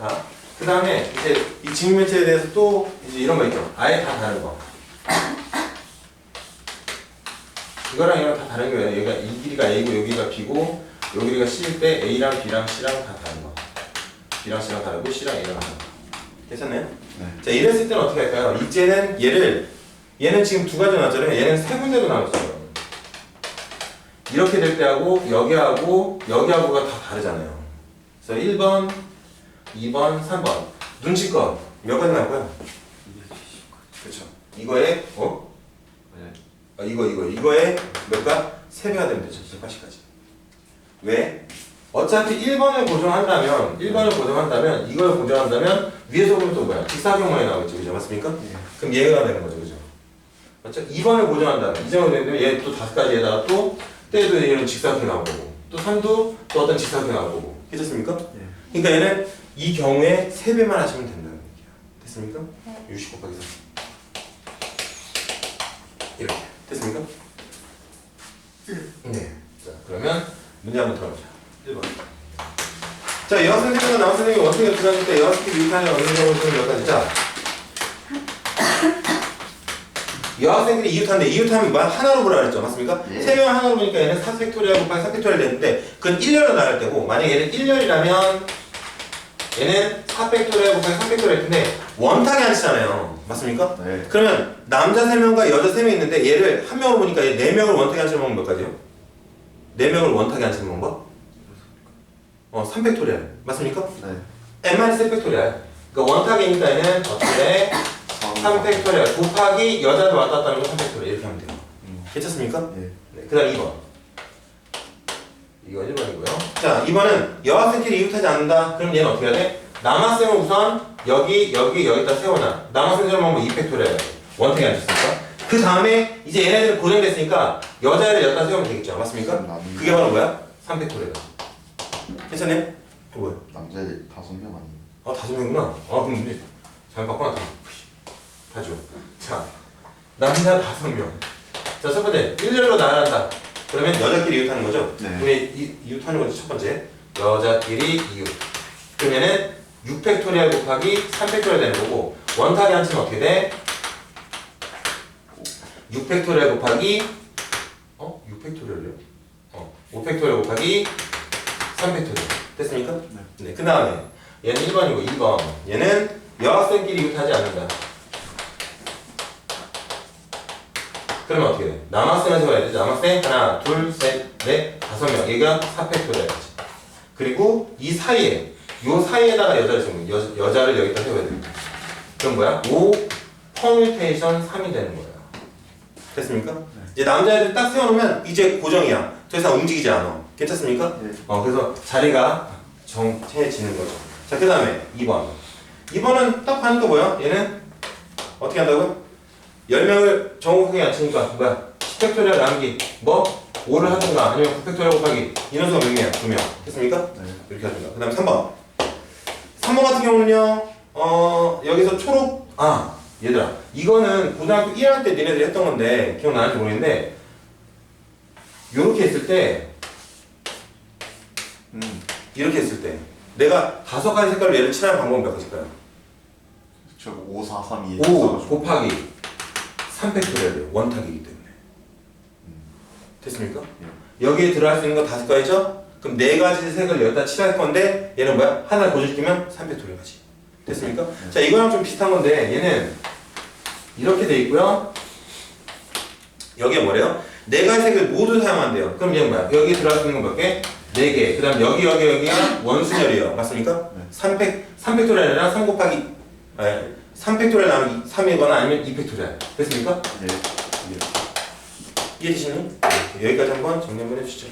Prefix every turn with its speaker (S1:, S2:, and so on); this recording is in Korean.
S1: 다. 그 다음에 이제 이 직면체에 대해서 또 이제 이런 거 있죠. 아예 다 다른 거. 이거랑 이거랑 다 다른 거예요. 얘가 이 길이가 A고 여기가 B고 요 길이가 C일 때 A랑 B랑 C랑 다 다른 거. B랑 C랑 다르고 C랑 A랑 다른 거. 괜찮나요?
S2: 네.
S1: 자 이랬을 때는 어떻게 할까요? 이제는 얘를 얘는 지금 두 가지 나왔잖아요. 얘는 세 군데로 나눴어요. 이렇게 될 때하고 여기하고 여기하고가 다 다르잖아요. 그래서 1번, 2번, 3번 눈치껏 몇 가지 나올 거야? 그렇죠. 이거에 어?
S2: 네.
S1: 아, 이거 이거 이거에 몇가? 3배가 되면 되죠. 280까지. 왜? 어차피 1번을 고정한다면 1번을 고정한다면 이걸 고정한다면 위에서 보면 또 뭐야? 직사각형만이 나오겠죠. 그죠? 맞습니까?
S2: 네.
S1: 그럼 얘가 되는 거죠. 그죠? 맞죠? 2번을 고정한다면 이 점을 되면 얘또 다섯 가지에다가 또 때도 얘는 직사각형 나올 거고 또 3도 또 어떤 직사각형 나올 거고 괜찮습니까?
S2: 네.
S1: 그러니까 얘는 이 경우에 3배만 하시면 된다는 얘기야. 됐습니까? 60 곱하기 3 이렇게 됐습니까? 네. 자 그러면 문제 한번 들어보자. 1번. 자 여학생들과 남학생들이 원숭이가 들어갈 때 여학생들이 유탄이 어느 정도 몇 가지? 자 여학생들이 이웃하는데 이웃하면 뭐 하나로 보라 그랬죠 맞습니까?
S2: 네.
S1: 세명 하나로 보니까 얘는 4팩토리얼 곱하기 4팩토리얼 되는데 그건 1년으로 나갈 때고 만약에 얘는 1년이라면 얘는 4팩토리얼 곱하기 3팩토리얼 텐데 원탁이 안 치잖아요 맞습니까?
S2: 네.
S1: 그러면 남자 3명과 여자 3명 있는데 얘를 한 명으로 보니까 얘 4명을 원탁이 안 치는 방법 몇 가지요? 4명을 원탁이 안 치는 방법? 어 3팩토리얼 맞습니까?
S2: 네.
S1: n 3 팩토리얼 그러니까 원탁이니까 얘는 어떻게 돼? 3 팩토리얼 곱하기 여자도 왔다 갔다 하는 거 3 팩토리얼 이렇게 하면 돼요
S2: 음.
S1: 괜찮습니까?
S2: 네.
S1: 네, 그 다음 2번 이거 1번이고요. 자 2번은 여학생끼리 이웃하지 않는다. 그럼 얘는 어떻게 해야 돼? 남학생은 우선 여기 여기 여기다 세워놔. 남학생처럼 하면 2팩토리얼 원탁이 앉았으니까. 그 다음에 이제 얘네들 고정됐으니까 여자를 여기다 세우면 되겠죠. 맞습니까?
S2: 남-
S1: 그게 바로 뭐야? 3팩토리얼 괜찮네? 그 뭐야?
S2: 남자들 다섯 명 아니에요?
S1: 아 다섯 명이구나. 아 그럼 이제 잘 바꿔놨다. 다죠 자 남자 다섯 명 자 첫 번째. 일렬로 나란다 그러면 여자끼리 이웃하는 거죠?
S2: 네.
S1: 그러면 이, 이웃하는 거죠 첫 번째 여자끼리 이웃 그러면은 6팩토리얼 곱하기 3팩토리얼 되는 거고 원탁이 한 치면 어떻게 돼? 6팩토리얼 곱하기 어? 6팩토리얼이요? 어 5팩토리얼 곱하기 3팩토리얼 됐습니까?
S2: 네.
S1: 네, 그 다음에 얘는 1번이고 2번 얘는 여학생끼리 이웃하지 않는다 그러면 어떻게 돼? 남학생을 세워야 돼 남학생 하나 둘 셋 넷 다섯 명 얘가 4팩토리얼이지 그리고 이 사이에 요 사이에다가 여자를 거야 여, 여자를 여기다 세워야 돼 그럼 뭐야? 5 퍼뮤테이션 3이 되는 거야 됐습니까? 이제 남자애들 딱 세워놓으면 이제 고정이야 더 이상 움직이지 않아 괜찮습니까?
S2: 네.
S1: 어, 그래서 자리가 정해지는 거죠. 자, 그 다음에 2번. 2번은 딱 하니까 뭐야? 얘는 어떻게 한다고요? 10명을 정곱하기 안 치니까 뭐야? 10팩토리얼 나누기 뭐? 5를 하든가 아니면 9팩토리얼 곱하기 인원수가 몇 명이야? 2명. 됐습니까?
S2: 네.
S1: 이렇게 하든가. 그 다음에 3번. 3번 같은 경우는요, 어, 여기서 초록, 아, 얘들아. 이거는 고등학교 1학년 때 니네들이 했던 건데, 기억나는지 모르겠는데, 요렇게 했을 때,
S2: 음.
S1: 이렇게 했을 때 내가 다섯 가지 색깔로 얘를 칠하는 방법은 몇 가지일까요?
S2: 저 5, 4, 3, 2
S1: 5 곱하기 3팩토리얼이에요. 원탁이기 때문에. 됐습니까? 여기에 들어갈 수 있는 거 다섯 가지죠? 그럼 네 가지 색을 여기다 칠할 건데 얘는 뭐야? 하나 고정시키면 3팩토리얼 가지. 됐습니까? 자 이거랑 좀 비슷한 건데 얘는 이렇게 돼 있고요. 여기에 뭐래요? 네 가지 색을 모두 사용한대요. 그럼 얘는 뭐야? 여기 들어갈 수 있는 건 몇 개? 네 개. 그 다음 여기 여기 여기가 원순열이에요. 맞습니까?
S2: 네.
S1: 3팩, 3팩토리얼이랑 3 곱하기 아니, 3팩토리얼 나누기 3이거나 아니면 2팩토리얼. 됐습니까?
S2: 네.
S1: 이해되시나요? 네. 여기까지 한번 정리 한번 해주시죠.